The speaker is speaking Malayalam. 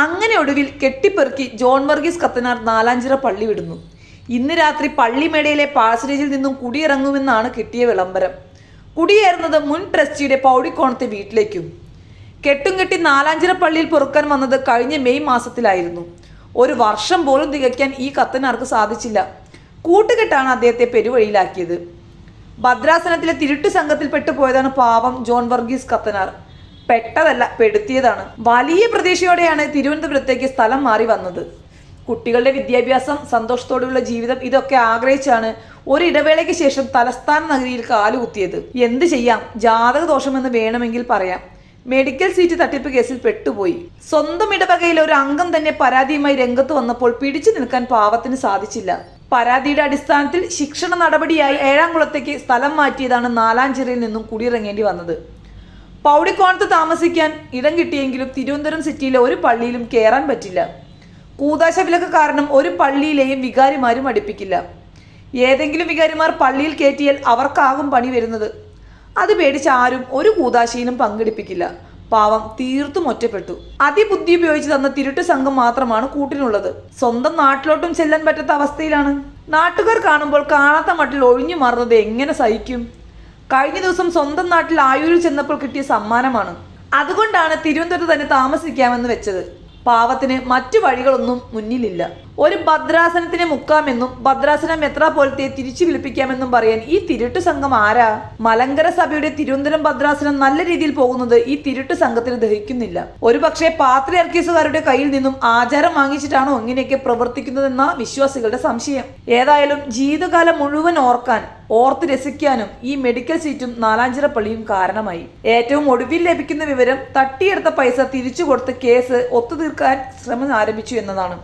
അങ്ങനെ ഒടുവിൽ കെട്ടിപ്പെറുക്കി ജോൺ വർഗീസ് കത്തനാർ നാലാഞ്ചിറ പള്ളി വിടുന്നു. ഇന്ന് രാത്രി പള്ളിമേടയിലെ പാഴ്സനേജിൽ നിന്നും കുടിയിറങ്ങുമെന്നാണ് കിട്ടിയ വിളംബരം. കുടിയേറുന്നത് മുൻ ട്രസ്റ്റിയുടെ പൗടിക്കോണത്തെ വീട്ടിലേക്കും. കെട്ടും കെട്ടി നാലാഞ്ചിറ പള്ളിയിൽ പൊറുക്കാൻ വന്നത് കഴിഞ്ഞ മെയ് മാസത്തിലായിരുന്നു. ഒരു വർഷം പോലും തികയ്ക്കാൻ ഈ കത്തനാർക്ക് സാധിച്ചില്ല. കൂട്ടുകെട്ടാണ് അദ്ദേഹത്തെ പെരുവഴിയിലാക്കിയത്. ഭദ്രാസനത്തിലെ തിരുട്ടു സംഘത്തിൽപ്പെട്ടു പോയതാണ് പാവം ജോൺ വർഗീസ് കത്തനാർ. പെട്ടതല്ല പെടുത്തിയതാണ്. വലിയ പ്രതീക്ഷയോടെയാണ് തിരുവനന്തപുരത്തേക്ക് സ്ഥലം മാറി വന്നത്. കുട്ടികളുടെ വിദ്യാഭ്യാസം സന്തോഷത്തോടെയുള്ള ജീവിതം ഇതൊക്കെ ആഗ്രഹിച്ചാണ് ഒരു ഇടവേളയ്ക്ക് ശേഷം തലസ്ഥാന നഗരിയിൽ കാലുകുത്തിയത് എന്ത് ചെയ്യാം? ജാതക ദോഷമെന്ന് വേണമെങ്കിൽ പറയാം. മെഡിക്കൽ സീറ്റ് തട്ടിപ്പ് കേസിൽ പെട്ടുപോയി. സ്വന്തം ഇടവകയിൽ ഒരു അംഗം തന്നെ പരാതിയുമായി രംഗത്ത് വന്നപ്പോൾ പിടിച്ചു നിൽക്കാൻ പാവത്തിന് സാധിച്ചില്ല. പരാതിയുടെ അടിസ്ഥാനത്തിൽ ശിക്ഷണ നടപടിയായി ഏഴാംകുളത്തേക്ക് സ്ഥലം മാറ്റിയതാണ് നാലാഞ്ചിറയിൽ നിന്നും കുടിയിറങ്ങേണ്ടി വന്നത്. പൗടിക്കോണത്ത് താമസിക്കാൻ ഇടം കിട്ടിയെങ്കിലും തിരുവനന്തപുരം സിറ്റിയിലെ ഒരു പള്ളിയിലും കയറാൻ പറ്റില്ല. കൂതാശ വിലക്ക് കാരണം ഒരു പള്ളിയിലെയും വികാരിമാരും അടുപ്പിക്കില്ല. ഏതെങ്കിലും വികാരിമാർ പള്ളിയിൽ കയറ്റിയാൽ അവർക്കാകും പണി വരുന്നത്. അത് പേടിച്ച് ആരും ഒരു കൂതാശയിലും പങ്കെടുപ്പിക്കില്ല. പാവം തീർത്തും ഒറ്റപ്പെട്ടു. അതിബുദ്ധി ഉപയോഗിച്ച് തന്ന തിരുട്ട് സംഘം മാത്രമാണ് കൂട്ടിനുള്ളത്. സ്വന്തം നാട്ടിലോട്ടും ചെല്ലാൻ പറ്റാത്ത അവസ്ഥയിലാണ്. നാട്ടുകാർ കാണുമ്പോൾ കാണാത്ത മട്ടിൽ ഒഴിഞ്ഞു മാറുന്നത് എങ്ങനെ സഹിക്കും? കഴിഞ്ഞ ദിവസം സ്വന്തം നാട്ടിൽ ആയൂരിൽ ചെന്നപ്പോൾ കിട്ടിയ സമ്മാനമാണ്. അതുകൊണ്ടാണ് തിരുവനന്തപുരത്ത് തന്നെ താമസിക്കാമെന്ന് വെച്ചത്. പാവത്തിന് മറ്റു വഴികളൊന്നും മുന്നിലില്ല. ഒരു ഭദ്രാസനത്തിനെ മുക്കാമെന്നും ഭദ്രാസന മെത്രാപോലത്തെ തിരിച്ചു വിളിപ്പിക്കാമെന്നും പറയാൻ ഈ തിരുട്ട് സംഘം ആരാ? മലങ്കര സഭയുടെ തിരുവനന്തപുരം ഭദ്രാസനം നല്ല രീതിയിൽ പോകുന്നത് ഈ തിരുട്ട് സംഘത്തിന് ദഹിക്കുന്നില്ല. ഒരു പക്ഷേ പാത്രയർക്കീസുകാരുടെ കയ്യിൽ നിന്നും ആചാരം വാങ്ങിച്ചിട്ടാണോ ഇങ്ങനെയൊക്കെ പ്രവർത്തിക്കുന്നതെന്ന വിശ്വാസികളുടെ സംശയം. ഏതായാലും ജീവിതകാലം മുഴുവൻ ഓർക്കാൻ ഓർത്ത് രസിക്കാനും ഈ മെഡിക്കൽ സീറ്റും നാലാഞ്ചിറ പള്ളിയും കാരണമായി. ഏറ്റവും ഒടുവിൽ ലഭിക്കുന്ന വിവരം തട്ടിയെടുത്ത പൈസ തിരിച്ചു കൊടുത്ത് കേസ് ഒത്തുതീർക്കാൻ ശ്രമം ആരംഭിച്ചു എന്നതാണ്.